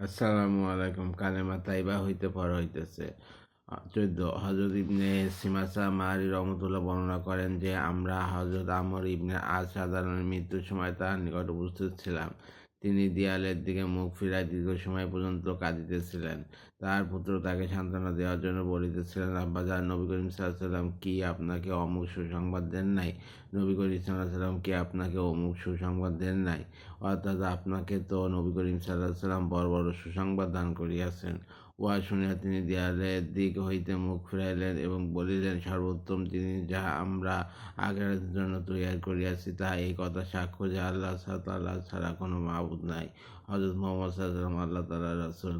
আসসালামু আলাইকুম, কালেমা তাইবা হইতে পর হইতেছে। চোদ্দ হজরত ইবনে সিমাসা মারি রহমতুল্লাহ বর্ণনা করেন যে, আমরা হজরত আমর ইবনে আজ সাধারণের মৃত্যুর সময় তার নিকট উপস্থিত ছিলাম। তিনি দেয়ালের দিকে মুখ ফিরায় দীর্ঘ সময় পর্যন্ত কাঁদিতেছিলেন। তার পুত্র তাকে সান্ত্বনা দেওয়ার জন্য বলিতেছিলেন, আব্বাজান, নবী করিম সাল্লাম কি আপনাকে অমুক সুসংবাদ দেন নাই? নবী করিম সাল্লাম কি আপনাকে অমুক সুসংবাদ দেন নাই? অর্থাৎ আপনাকে তো নবী করিম সাল্লাহ সাল্লাম বড় বড় সুসংবাদ দান করিয়াছেন। উহা শুনিয়া তিনি দেয়ালের দিক হইতে মুখ ফিরাইলেন এবং বলিলেন, সর্বোত্তম তিনি যাহা আমরা আগের জন্য তৈরি করিয়াছি তা এই কথা সাক্ষ্য যে আল্লাহ তাল্লাহ ছাড়া কোনো মাহবুদ নাই। হজরত মোহাম্মদ সাল্লাম আল্লাহ তাল্লাহ রাসুল।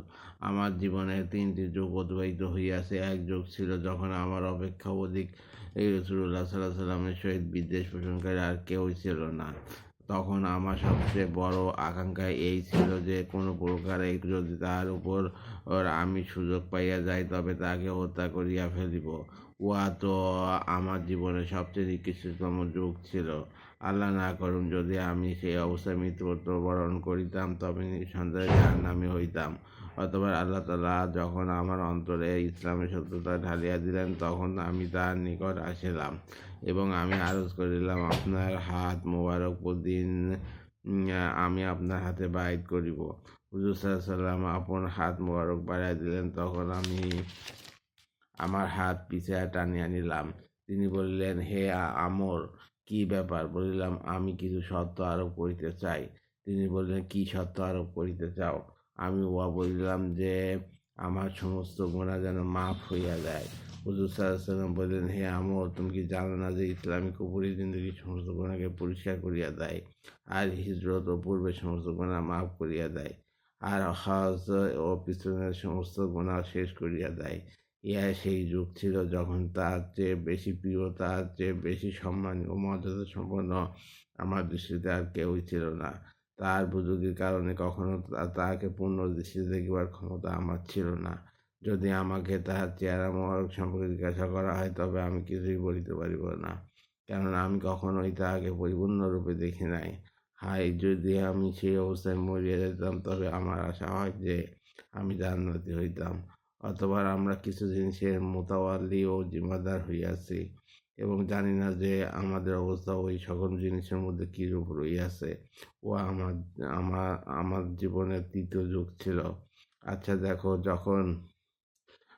আমার জীবনে তিনটি যুগ অতিবাহিত হইয়াছে। এক যুগ ছিল যখন আমার অপেক্ষা অধিক এই রসুল্লাহ সাল্লাহ সাল্লামের সহিত বিদ্বেষ পোষণকারী আর কেউই ছিল না। তখন আমার সবচেয়ে বড় আকাঙ্ক্ষা এই ছিল যে কোনো প্রকারে যদি তার উপর আমি সুযোগ পাইয়া যাই, তবে তাকে হত্যা করিয়া ফেলিব। উহা তো আমার জীবনের সবচেয়ে নিকৃষ্টতম যুগ ছিল। আল্লাহ না করুন, যদি আমি সেই অবস্থায় মৃত্যুবরণ বরণ করিতাম, তবে নিঃসন্দেহে নামে হইতাম। অথবা আল্লাহ তালা যখন আমার অন্তরে ইসলামের সত্যতা ঢালিয়া দিলেন, তখন আমি তার নিকট আসিলাম এবং আমি আরজ করিলাম, আপনার হাত মোবারক দিন আমি আপনার হাতে বাইট করিব। হুজুর সাল্লাম আপন হাত মোবারক বাড়াই দিলেন, তখন আমি আমার হাত পিছিয়ে টানিয়া নিলাম। তিনি বললেন, হে আমর, কি ব্যাপার? বলিলাম, আমি কিছু শর্ত আরোপ করিতে চাই। তিনি বললেন, কি শর্ত আরোপ করিতে চাও? আমি উহা বলিলাম যে, আমার সমস্ত গোনা যেন মাফ হইয়া যায়। হুজুর সাল্লাম বললেন, হে আমর, তুমি কি জানো না যে ইসলামিক উপরই জিন্দগি সমস্ত গোনাকে পরিষ্কার করিয়া দেয় আর হিজরত ও পূর্বে সমস্ত গোনা মাফ করিয়া দেয় আর হজ ও পিছনের সমস্ত গোনা শেষ করিয়া দেয়? ইহা সেই যুগ ছিল যখন তার চেয়ে বেশি প্রিয়, তার চেয়ে বেশি সম্মান ও মর্যাদা সম্পন্ন আমার দৃষ্টিতে আর কেউই ছিল না। তার বুজুর্গের কারণে কখনো তাহাকে পূর্ণ দৃষ্টিতে দেখিবার ক্ষমতা আমার ছিল না। যদি আমাকে তাহার চেহারা মোবারক সম্পর্কে জিজ্ঞাসা করা হয়, তবে আমি কিছুই বলিতে পারিব না। কেননা আমি কখনোই তাহাকে পরিপূর্ণরূপে দেখি নাই। হাই যদি আমি সেই অবস্থায় মরিয়া যেতাম, তবে আমার আশা হয় যে আমি জান্নাতি হইতাম। অথবা আমরা কিছু জিনিসের মোতাওয়ালি ও জিম্মাদার হইয়াছি। এবং জানি না যে আমাদের অবস্থা ওই সকল জিনিসের মধ্যে কীরূপ রইয়াছে ও আমার আমার আমার জীবনের তৃতীয় যুগ ছিল। আচ্ছা দেখো, যখন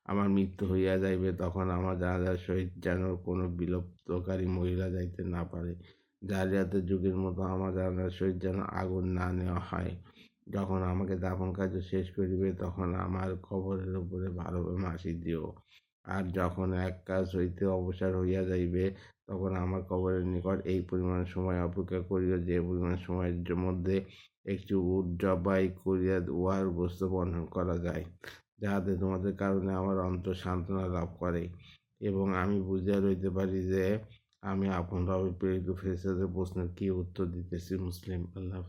আমার মৃত্যু হইয়া যাইবে, তখন আমার জানাজার সহিত যেন কোনো বিলুপ্তকারী মহিলা যাইতে না পারে। জালিয়াতের যুগের মতো আমার জানাজার সহিত যেন আগুন না নেওয়া হয়। যখন আমাকে দাফন কার্য শেষ করিবে, তখন আমার কবরের উপরে ভালোভাবে মাসি দিও। আর যখন এক কাজ হইতে অবসর হইয়া যাইবে, তখন আমার কবরের নিকট এই পরিমাণ সময় অপেক্ষা করিও, যে পরিমাণ সময়ের মধ্যে একটি উট জবাই করিয়া উহার বস্তু বন্ধন করা যায়, যাহাতে তোমাদের কারণে আমার অন্তর সান্ত্বনা লাভ করে। এবং আমি বুঝিয়া রইতে পারি যে, আমি আপন রবে প্রেরিত ফেরেস্তাদের প্রশ্নের কী উত্তর দিতেছি, মুসলিম, আল্লাহ